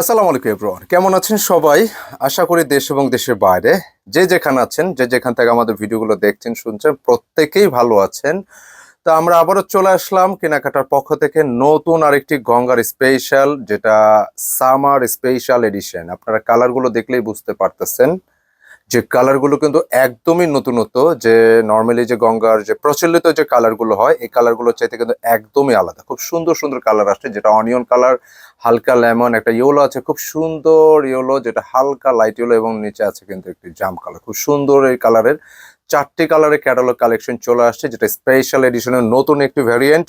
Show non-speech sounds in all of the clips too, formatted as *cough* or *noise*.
আসসালামু আলাইকুম এভরিওয়ান কেমন আছেন সবাই? আশা করি দেশ এবং দেশের বাইরে যে যেখানে আছেন, যে যেখান থেকে আমাদের ভিডিওগুলো দেখছেন, শুনছেন, প্রত্যেকেই ভালো আছেন। তো আমরা আবারও চলে আসলাম কেনাকাটার পক্ষ থেকে নতুন আরেকটি গঙ্গার স্পেশাল যেটা সামার স্পেশাল এডিশন আপনারা কালারগুলো দেখলেই বুঝতে পারতেছেন। যে কালারগুলো কিন্তু একদমই নতুনত্ব, যে নর্মালি যে গঙ্গার যে প্রচলিত যে কালারগুলো হয়, এই কালারগুলো চাইতে কিন্তু একদমই আলাদা। খুব সুন্দর সুন্দর কালার আসছে, যেটা অনিয়ন কালার হালকা লেমন একটা ইয়েলো আছে, খুব সুন্দর ইয়েলো যেটা হালকা লাইট ইয়েলো এবং নিচে আছে কিন্তু একটি জাম কালার খুব সুন্দর এই কালারের চারটি কালারের ক্যাটালগ কালেকশন চলে আসছে, যেটা স্পেশাল এডিশনের নতুন একটি ভ্যারিয়েন্ট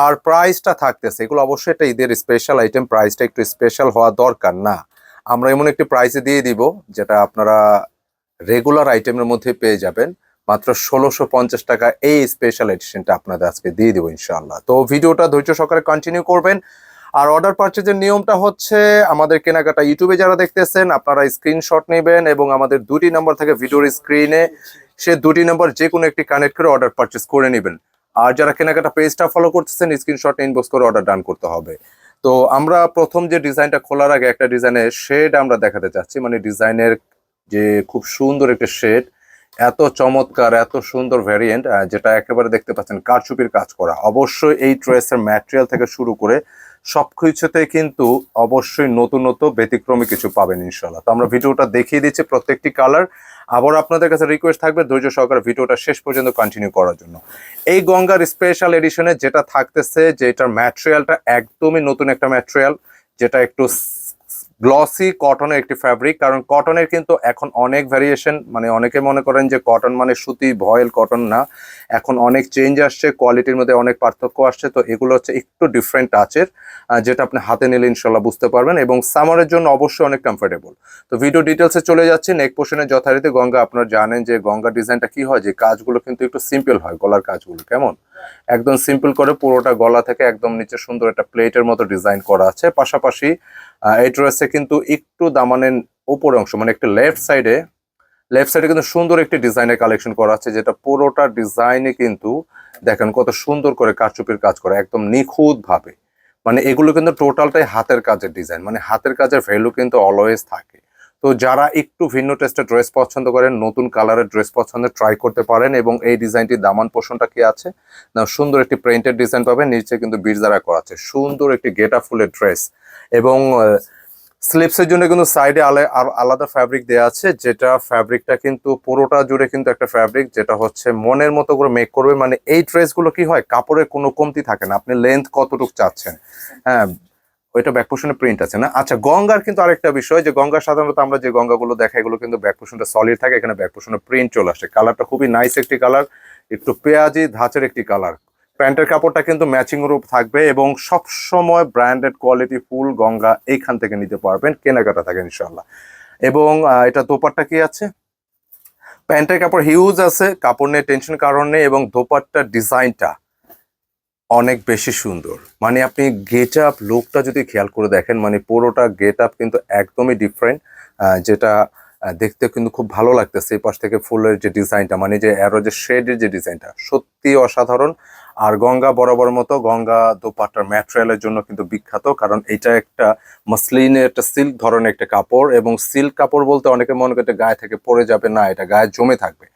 আর প্রাইসটা থাকতেছে, এগুলো অবশ্যই একটা ঈদের স্পেশাল আইটেম প্রাইসটা একটু স্পেশাল হওয়া দরকার না। আমরা এমন একটি প্রাইসে দিয়ে দিব, যেটা আপনারা রেগুলার আইটেমের মধ্যে পেয়ে যাবেন। মাত্র ষোলোশো পঞ্চাশ টাকা এই স্পেশাল এডিশনটা আপনাদের আজকে দিয়ে দিব ইনশাআল্লাহ। তো ভিডিওটা ধৈর্য সহকারে কন্টিনিউ করবেন। আর অর্ডার পারচেজের নিয়মটা হচ্ছে, আমাদের কেনাকাটা ইউটিউবে যারা দেখতেছেন, আপনারা স্ক্রিনশট নেবেন এবং আমাদের দুটি নাম্বার থেকে ভিডিওর স্ক্রিনে সে দুটি নাম্বার যে কোনো একটি কানেক্ট করে অর্ডার পারচেজ করে নেবেন। আর যারা কেনাকাটা পেজটা ফলো করতেছেন স্ক্রিনশট ইনবক্স করে অর্ডার ডান করতে হবে। তো আমরা প্রথম যে ডিজাইনটা খোলার আগে একটা ডিজাইনের শেড আমরা দেখাতে চাচ্ছি। মানে ডিজাইনের যে খুব সুন্দর একটা শেড, এত চমৎকার, এত সুন্দর ভ্যারিয়েন্ট যেটা একেবারে দেখতে পাচ্ছেন কারচুপির কাজ করা। অবশ্যই এই ড্রেসের ম্যাটেরিয়াল থেকে শুরু করে সব কিছুতে কিন্তু অবশ্যই নতুনত্ব ব্যতিক্রমী কিছু পাবেন ইনশাল্লাহ তো আমরা ভিডিওটা দেখিয়ে দিচ্ছি প্রত্যেকটি কালার আবার আপনাদের কাছে রিকোয়েস্ট থাকবে ধৈর্য সহকারে ভিডিওটা শেষ পর্যন্ত কন্টিনিউ করার জন্য। এই গঙ্গার স্পেশাল এডিশনে যেটা থাকতেছে যে এটার ম্যাটেরিয়ালটা একদমই নতুন একটা ম্যাটেরিয়াল যেটা একটু গ্লসি কটনের একটি ফ্যাব্রিক কারণ কটনের কিন্তু এখন অনেক ভ্যারিয়েশন মানে অনেকে মনে করেন যে কটন মানে সুতি, ভয়েল কটন না। এখন অনেক চেঞ্জ আসছে কোয়ালিটির মধ্যে অনেক পার্থক্য আসছে, তো এগুলো হচ্ছে একটু ডিফারেন্ট টাচের যেটা আপনি হাতে নিলে ইনশাল্লাহ বুঝতে পারবেন এবং সামারের জন্য অবশ্যই অনেক কমফোর্টেবল তো ভিডিও ডিটেলসে চলে যাচ্ছে নেক পোশনের যথারীতি গঙ্গা। আপনারা জানেন যে গঙ্গা ডিজাইনটা কি হয়? যে কাজগুলো কিন্তু একটু সিম্পল হয়, গলার কাজগুলো, কেমন? একদম সিম্পল করে পুরোটা গলা থেকে একদম নিচে সুন্দর একটা প্লেটের মতো ডিজাইন করা আছে। পাশাপাশি এই ড্রেসে কিন্তু একটু দামানের উপরে অংশ মানে একটু লেফট সাইডে লেফট সাইডে কিন্তু সুন্দর একটি ডিজাইনের কালেকশন করা আছে, যেটা পুরোটা ডিজাইনে কিন্তু দেখেন কত সুন্দর করে কারচুপির কাজ করা, একদম নিখুঁত ভাবে মানে এগুলো কিন্তু টোটালটাই হাতের কাজের ডিজাইন মানে হাতের কাজের ভ্যালু কিন্তু অলওয়েজ থাকে। তো যারা একটু ভিন্ন টেস্টের ড্রেস পছন্দ করেন, নতুন কালারের ড্রেস পছন্দ ট্রাই করতে পারেন এবং এই ডিজাইনটির দামান পোষণটা কি আছে? না, সুন্দর একটি প্রিন্টেড ডিজাইন পাবেন, নিচে কিন্তু বীরজারা করা আছে। সুন্দর একটি গেটা ফুলের ড্রেস এবং স্লিপসের জন্য কিন্তু সাইডে আলাদা ফ্যাব্রিক দেওয়া আছে, যেটা ফ্যাব্রিকটা কিন্তু পুরোটা জুড়ে কিন্তু একটা ফ্যাব্রিক যেটা হচ্ছে মনের মতো করে মেক করবে। মানে এই ড্রেসগুলো কি হয় কাপড়ের কোনো কমতি থাকে না। আপনি লেন্থ কতটুকু চাচ্ছেন? হ্যাঁ ওইটা ব্যাক প্রিন্ট আছে না? আচ্ছা গঙ্গার কিন্তু আরেকটা বিষয়, যে গঙ্গার সাধারণত আমরা যে গঙ্গাগুলো দেখাই, এগুলো কিন্তু ব্যাক পোষণটা সলিড থাকে, এখানে ব্যাক পোষণে প্রিন্ট চলে আসে। কালারটা খুবই নাইস একটি কালার একটু পেঁয়াজি ধাঁচের একটি কালার প্যান্টের কাপড়টা কিন্তু ম্যাচিং রূপ থাকবে এবং সব সময় ব্র্যান্ডেড কোয়ালিটি ফুল গঙ্গা এইখান থেকে নিতে পারবেন, কেনাকাটা থাকে ইনশাল্লাহ এবং এটা দোপারটা কি আছে? প্যান্টের কাপড় হিউজ আছে, কাপড় নিয়ে টেনশন কারণ এবং দোপারটার ডিজাইনটা অনেক বেশি সুন্দর। মানে আপনি গেট আপ লুকটা যদি খেয়াল করে দেখেন মানে পুরোটা গেট আপ কিন্তু একদমই ডিফারেন্ট যেটা দেখতে কিন্তু খুব ভালো লাগতেছে এই পাশ থেকে ফুলের যে ডিজাইনটা মানে যে অ্যারো যে শেডের যে ডিজাইনটা সত্যি অসাধারণ। আর গঙ্গা বরাবর মতো গঙ্গা দোপাট্টার ম্যাটেরিয়ালের জন্য কিন্তু বিখ্যাত, কারণ এটা একটা মসলিনের একটা সিল্ক ধরনের একটা কাপড় এবং সিল্ক কাপড় বলতে অনেকে মনে করতে গায়ে থেকে পড়ে যাবে, না, এটা গায়ে জমে থাকবে।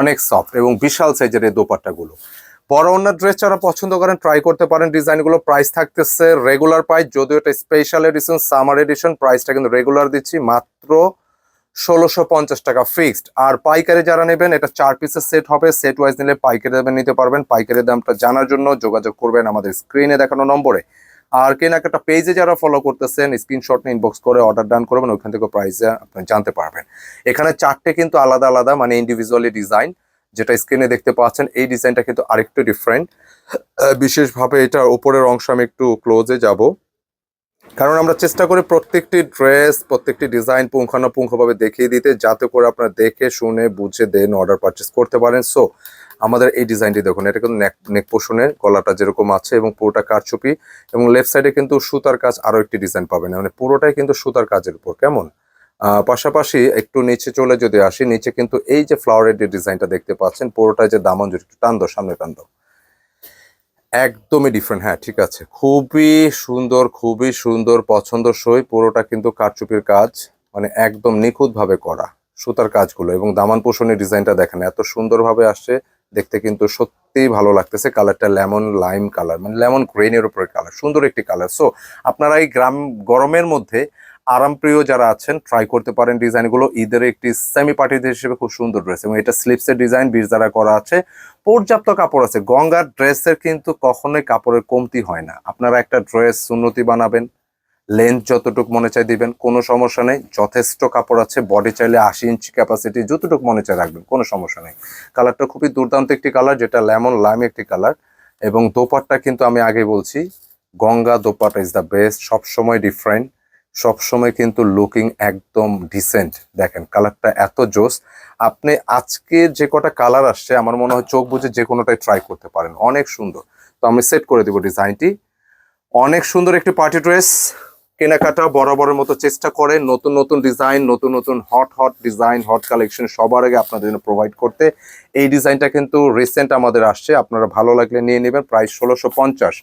অনেক সফট এবং বিশাল সাইজের এই দোপাট্টাগুলো। বড় অন্য ড্রেস যারা পছন্দ করেন ট্রাই করতে পারেন। ডিজাইনগুলো প্রাইস থাকতেছে রেগুলার প্রাইস যদিও এটা স্পেশাল এডিশন সামার এডিশন প্রাইসটা কিন্তু রেগুলার দিচ্ছি, মাত্র ষোলোশো পঞ্চাশ টাকা ফিক্সড আর পাইকারি যারা নেবেন, এটা চার পিসের সেট হবে সেট ওয়াইজ নিলে পাইকারি দামে নিতে পারবেন। পাইকারি দামটা জানার জন্য যোগাযোগ করবেন আমাদের স্ক্রিনে দেখানো নম্বরে। আর কেনাকাটা পেজে যারা ফলো করতেছেন স্ক্রিনশট নিয়ে ইনবক্স করে অর্ডার ডান করবেন ওইখান থেকে প্রাইসে আপনি জানতে পারবেন। এখানে চারটে কিন্তু আলাদা আলাদা মানে ইন্ডিভিজুয়ালি ডিজাইন যেটা স্ক্রিনে দেখতে পাচ্ছেন, এই ডিজাইনটা কিন্তু আরেকটু ডিফারেন্ট বিশেষভাবে এটার উপরের অংশ আমি একটু ক্লোজে যাব। কারণ আমরা চেষ্টা করি প্রত্যেকটি ড্রেস প্রত্যেকটি ডিজাইন পুঙ্খানুপুঙ্খভাবে দেখিয়ে দিতে, যাতে করে আপনারা দেখে, শুনে, বুঝে দেন অর্ডার পারচেস করতে পারেন। সো আমাদের এই ডিজাইনটি দেখুন, এটা কিন্তু নেক নেক পোষণের গলাটা যেরকম আছে এবং পুরোটা কারচুপি এবং লেফট সাইডে কিন্তু সুতার কাজ আরও একটি ডিজাইন পাবেন। মানে পুরোটাই কিন্তু সুতার কাজের উপর, কেমন? পাশাপাশি একটু নিচে চলে যদি আসি, নিচে কিন্তু এই যে ফ্লাওয়ারের ডিজাইনটা দেখতে পাচ্ছেন, পুরোটাই যে দামন একটু টান সামনে টান একদমই ডিফারেন্ট হ্যাঁ ঠিক আছে। খুবই সুন্দর খুবই সুন্দর পছন্দসই পুরোটা কিন্তু কারচুপির কাজ মানে একদম নিখুঁতভাবে করা সুতার কাজগুলো এবং দামান পোষণের ডিজাইনটা দেখেন, এত সুন্দরভাবে আসছে, দেখতে কিন্তু সত্যিই ভালো লাগতেছে। কালারটা লেমন লাইম কালার মানে লেমন গ্রেনের উপরে কালার সুন্দর একটি কালার সো আপনারা এই গ্রাম গরমের মধ্যে আরামপ্রিয় যারা আছেন ট্রাই করতে পারেন ডিজাইনগুলো। ঈদের একটি সেমি পার্টি হিসেবে খুব সুন্দর ড্রেস এবং এটা স্লিপসের ডিজাইন বীজ দ্বারা করা আছে। পর্যাপ্ত কাপড় আছে। গঙ্গার ড্রেসের কিন্তু কখনোই কাপড়ের কমতি হয় না। আপনারা একটা ড্রেস উন্নতি বানাবেন লেন্থ যতটুকু মনে চাই দিবেন, কোনো সমস্যা নেই। যথেষ্ট কাপড় আছে বডি চাইলে আশি ইঞ্চি ক্যাপাসিটি যতটুকু মনে চাই রাখবেন, কোনো সমস্যা নেই। কালারটা খুবই দুর্দান্ত একটি কালার যেটা লেমন লাইম একটি কালার এবং দোপাট্টা কিন্তু আমি আগে বলছি, Ganga dupatta is the best সবসময় ডিফারেন্ট সবসময় কিন্তু লুকিং একদম ডিসেন্ট দেখেন কালারটা এত জোস। আপনি আজকে যে কটা কালার আসছে, আমার মনে হয় চোখ বুঝে যে কোনোটাই ট্রাই করতে পারেন। অনেক সুন্দর। তো আমি সেট করে দেবো ডিজাইনটি অনেক সুন্দর একটি পার্টি ড্রেস কেনাকাটা বরাবরের মতো চেষ্টা করে নতুন নতুন ডিজাইন নতুন নতুন hot hot design hot collection সবার আগে আপনাদের জন্য প্রোভাইড করতে। এই ডিজাইনটা কিন্তু রিসেন্ট আমাদের আসছে। আপনারা ভালো লাগলে নিয়ে নেবেন। প্রাইস ষোলোশো পঞ্চাশ।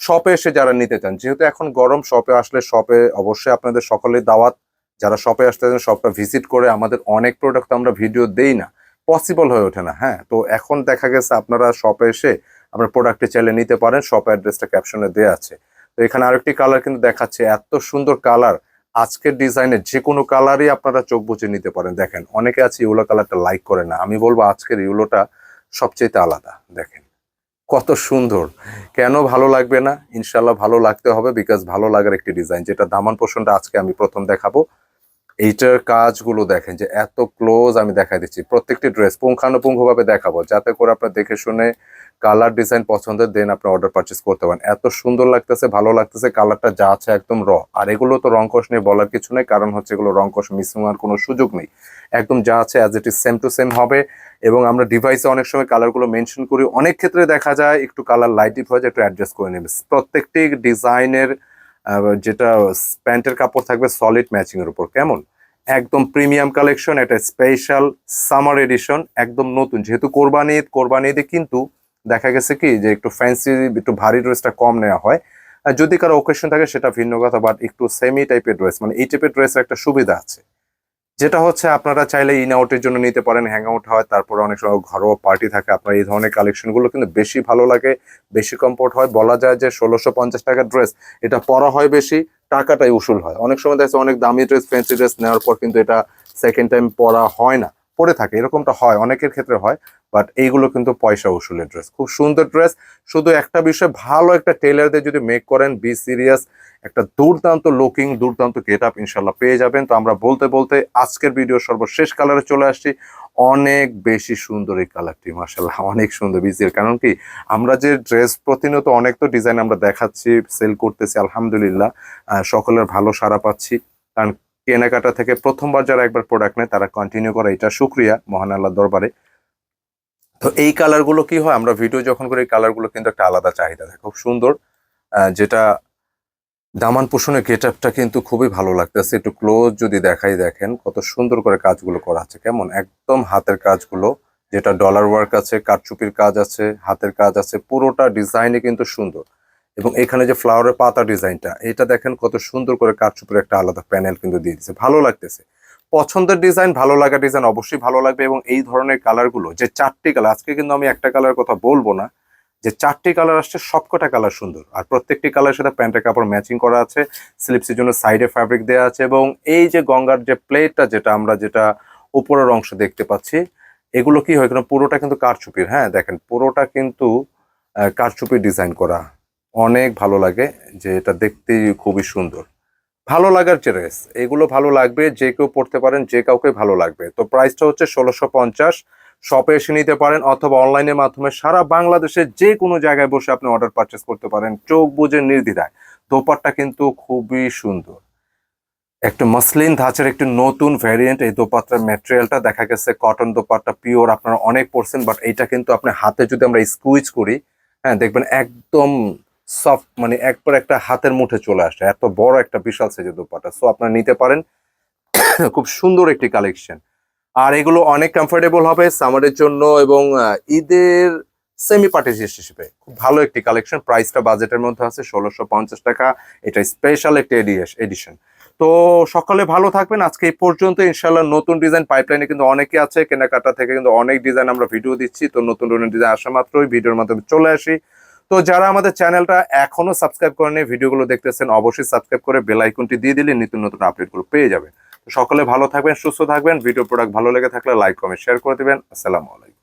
শপে এসে যারা নিতে চান, যেহেতু এখন গরম শপে আসলে শপে অবশ্যই আপনাদের সকলের দাওয়াত। যারা শপে আসতে চান শপটা ভিজিট করে আমাদের অনেক প্রোডাক্ট আমরা ভিডিও দেই না। পসিবল হয়ে ওঠে না হ্যাঁ? তো এখন দেখা গেছে আপনারা শপে এসে আপনার প্রোডাক্টে চাইলে নিতে পারেন। শপ অ্যাড্রেসটা ক্যাপশনে দেওয়া আছে। এখানে আরেকটি কালার কিন্তু দেখাচ্ছে, এত সুন্দর কালার আজকের ডিজাইনে যে কোনো কালারই আপনারা চোখ বুঝে নিতে পারেন। দেখেন, অনেকে আছে ইউলো কালারটা লাইক করে না। আমি বলব আজকের ইউলোটা সবচেয়ে আলাদা। দেখেন, কত সুন্দর। কেন ভালো লাগবে না? ইনশাল্লাহ ভালো লাগতে হবে বিকজ ভালো লাগার একটি ডিজাইন যেটা দামান পোষণটা আজকে আমি প্রথম দেখাবো। এইটার কাজগুলো দেখেন যে এত ক্লোজ আমি দেখাই দিচ্ছি। প্রত্যেকটি ড্রেস পুঙ্খানুপুঙ্খভাবে দেখাবো। যাতে করে আপনার দেখে শুনে কালার ডিজাইন পছন্দের দেন আপনি অর্ডার পারচেস করতে পারেন। এত সুন্দর লাগতেছে, ভালো লাগতেছে কালারটা যা আছে একদম র আর এগুলো তো রংকশ নিয়ে বলার কিছু নেই, কারণ হচ্ছে এগুলো রংকশ মিসিং হওয়ার কোনো সুযোগ নেই। একদম যা আছে as it is same to same হবে। এবং আমরা ডিভাইসে অনেক সময় কালারগুলো মেনশন করি। অনেক ক্ষেত্রে দেখা যায় একটু কালার লাইট ডিপ হয়ে যায়, একটু অ্যাডজাস্ট করে নেবে। প্রত্যেকটি ডিজাইনের যেটা প্যান্টের কাপড় থাকবে সলিড ম্যাচিং এর উপর, কেমন? একদম প্রিমিয়াম কালেকশন এটা স্পেশাল সামার এডিশন একদম নতুন। যেহেতু কোরবানি ঈদ, কোরবানি ঈদে কিন্তু দেখা গেছে কি যে একটু ফ্যান্সি একটু ভারী ড্রেসটা কম নেওয়া হয়। যদি কারও ওকেশন থাকে সেটা ভিন্ন কথা বাট একটু সেমি টাইপের ড্রেস মানে এই টাইপের ড্রেসের একটা সুবিধা আছে। যেটা হচ্ছে আপনারা চাইলে ইন আউটের জন্য নিতে পারেন হ্যাং আউট হয়, তারপরে অনেক সময় ঘরোয়া পার্টি থাকে, আপনার এই ধরনের কালেকশনগুলো কিন্তু বেশি ভালো লাগে, বেশি কমফোর্ট হয়। বলা যায় যে ষোলোশো পঞ্চাশ টাকার ড্রেস এটা পরা হয় বেশি, টাকাটাই উসুল হয়। অনেক সময় দেখা অনেক দামি ড্রেস ফ্যান্সি ড্রেস নেওয়ার পর কিন্তু এটা সেকেন্ড টাইম পরা হয় না। পরে থাকে, এরকমটা হয়, অনেকের ক্ষেত্রে হয় বাট এইগুলো কিন্তু পয়সা উসুলের ড্রেস খুব সুন্দর ড্রেস শুধু একটা বিষয়, ভালো একটা টেলারদের যদি মেক করেন বি সিরিয়াস একটা দুর্দান্ত লুকিং দুর্দান্ত গেট আপ ইনশাল্লাহ পেয়ে যাবেন। তো আমরা বলতে বলতে আজকের ভিডিও সর্বশেষ কালারে চলে আসছি। অনেক বেশি সুন্দর এই কালারটি মাসাল্লাহ অনেক সুন্দর বিজির কারণ কি, আমরা যে ড্রেস প্রতিনিয়ত অনেক তো ডিজাইন আমরা দেখাচ্ছি সেল করতেছি, আলহামদুলিল্লাহ সকলের ভালো সারা পাচ্ছি। কারণ কেনাকাটা থেকে প্রথমবার যারা একবার প্রোডাক্ট নেয়, তারা কন্টিনিউ করে। এটা শুক্রিয়া মহান আল্লাহ দরবারে। তো এই কালারগুলো কি হয়? আমরা ভিডিও যখন করি কালারগুলো কিন্তু একটা আলাদা চাহিদা থাকে। খুব সুন্দর। যেটা দামান পোষণের গেট আপটা কিন্তু খুবই ভালো লাগতেছে। একটু ক্লোজ যদি দেখাই, দেখেন কত সুন্দর করে কাজগুলো করা আছে। কেমন? একদম হাতের কাজগুলো। যেটা ডলার ওয়ার্ক আছে, কারচুপির কাজ আছে, হাতের কাজ আছে, পুরোটা ডিজাইনে কিন্তু সুন্দর। এবং এখানে যে ফ্লাওয়ারের পাতা ডিজাইনটা এটা দেখেন কত সুন্দর করে কারচুপির একটা আলাদা প্যানেল কিন্তু দিয়ে দিচ্ছে ভালো লাগতেছে। পছন্দের ডিজাইন ভালো লাগা ডিজাইন অবশ্যই ভালো লাগবে এবং এই ধরনের কালারগুলো যে চারটি কালার আজকে কিন্তু আমি একটা কালার কথা বলব না, যে চারটি কালার আসছে সবকটা কালার সুন্দর। আর প্রত্যেকটি কালার সাথে প্যান্টের কাপড় ম্যাচিং করা আছে স্লিপসের জন্য সাইডে ফ্যাব্রিক দেওয়া আছে এবং এই যে গঙ্গার যে প্লেটটা যেটা আমরা যেটা উপরের অংশ দেখতে পাচ্ছি, এগুলো কি হয় কারণ পুরোটা কিন্তু কারচুপির হ্যাঁ দেখেন পুরোটা কিন্তু কারচুপির ডিজাইন করা। অনেক ভালো লাগে যে এটা দেখতে খুবই সুন্দর। ভালো লাগার ড্রেস এগুলো ভালো লাগবে, যে কেউ পড়তে পারেন, যে কাউকে ভালো লাগবে। তো প্রাইসটা হচ্ছে ষোলোশো পঞ্চাশ, শপে এসে নিতে পারেন অথবা অনলাইনের মাধ্যমে সারা বাংলাদেশের যে কোনো জায়গায় বসে আপনি অর্ডার পারচেস করতে পারেন, চোখ বুঝে নির্দ্বিধায়। দোপাট্টা কিন্তু খুবই সুন্দর। একটা মসলিন ধাঁচের একটি নতুন ভ্যারিয়েন্ট এই দোপাট্টার ম্যাটেরিয়ালটা দেখা গেছে কটন দোপাট্টা পিওর আপনারা অনেক পড়ছেন বাট এইটা কিন্তু আপনি হাতে যদি আমরা স্কুইজ করি হ্যাঁ দেখবেন একদম সফট মানে একবার একটা হাতের মুঠে চলে আসে। এত বড় একটা বিশাল সাইজের দোপাট্টা সো আপনারা নিতে পারেন। *coughs* খুব সুন্দর একটি কালেকশন আর এগুলো অনেক কমফোর্টেবল হবে সামারের জন্য এবং ঈদের সেমি পার্টি হিসেবে। খুব ভালো একটি কালেকশন প্রাইসটা বাজেটের মধ্যে আছে ষোলোশো পঞ্চাশ টাকা। এটা স্পেশাল একটি এডিশন তো, সকালে ভালো থাকবেন। আজকে এই পর্যন্ত। ইনশাল্লাহ নতুন ডিজাইন পাইপলাইনে কিন্তু অনেকে আছে। কেনাকাটা থেকে কিন্তু অনেক ডিজাইন আমরা ভিডিও দিচ্ছি। তো নতুন নতুন ডিজাইন আসা মাত্রই ভিডিওর মাধ্যমে চলে আসি। তো যারা আমাদের চ্যানেলটা এখনও সাবস্ক্রাইব করেনি ভিডিওগুলো দেখতেছেন, অবশ্যই সাবস্ক্রাইব করে বেল আইকনটি দিয়ে দিলে নিত্য নতুন আপডেটগুলো পেয়ে যাবেন। সকলে ভালো থাকবেন, সুস্থ থাকবেন, ভিডিও প্রোডাক্ট ভালো লেগে থাকলে লাইক কমেন্ট শেয়ার করে দিবেন। আসসালামু আলাইকুম।